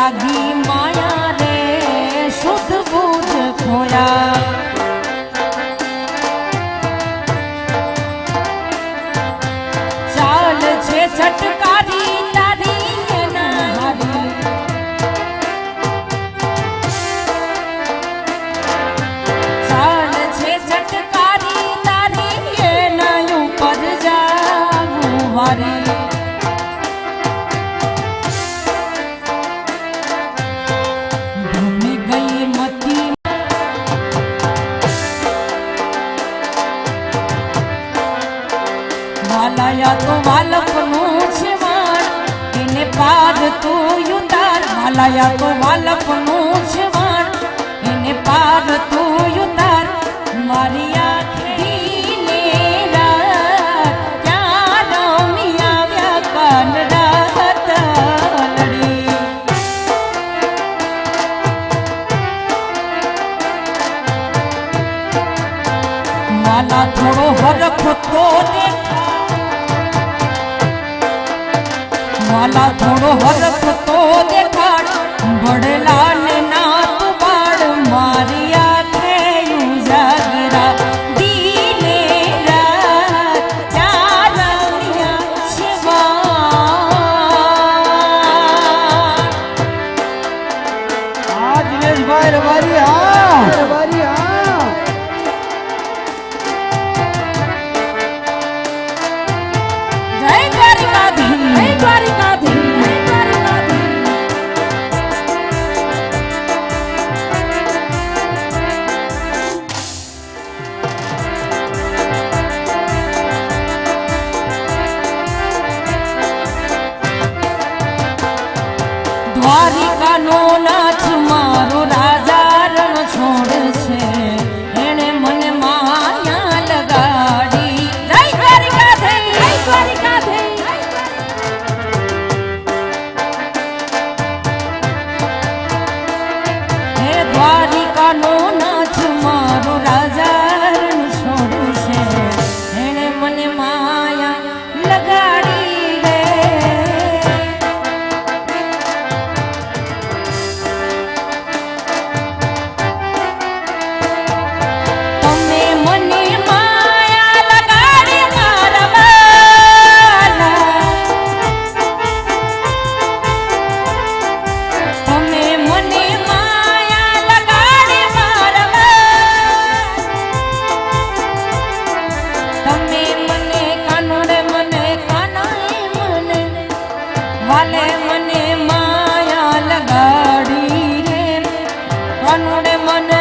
લાગી માયા રે શુદ્ધ બુદ્ધ ખોયા વાલાયા તો વાલપનું છે વાણ એને પાદ તું યુતાર માલાયા તો વાલપનું છે વાણ એને પાદ તું યુતાર મારી થોડો હરખ તો દેખા. માલા થોડો હરખ તો દેખાડ. બડલા દ્વારિકાનો રા મનુડે મને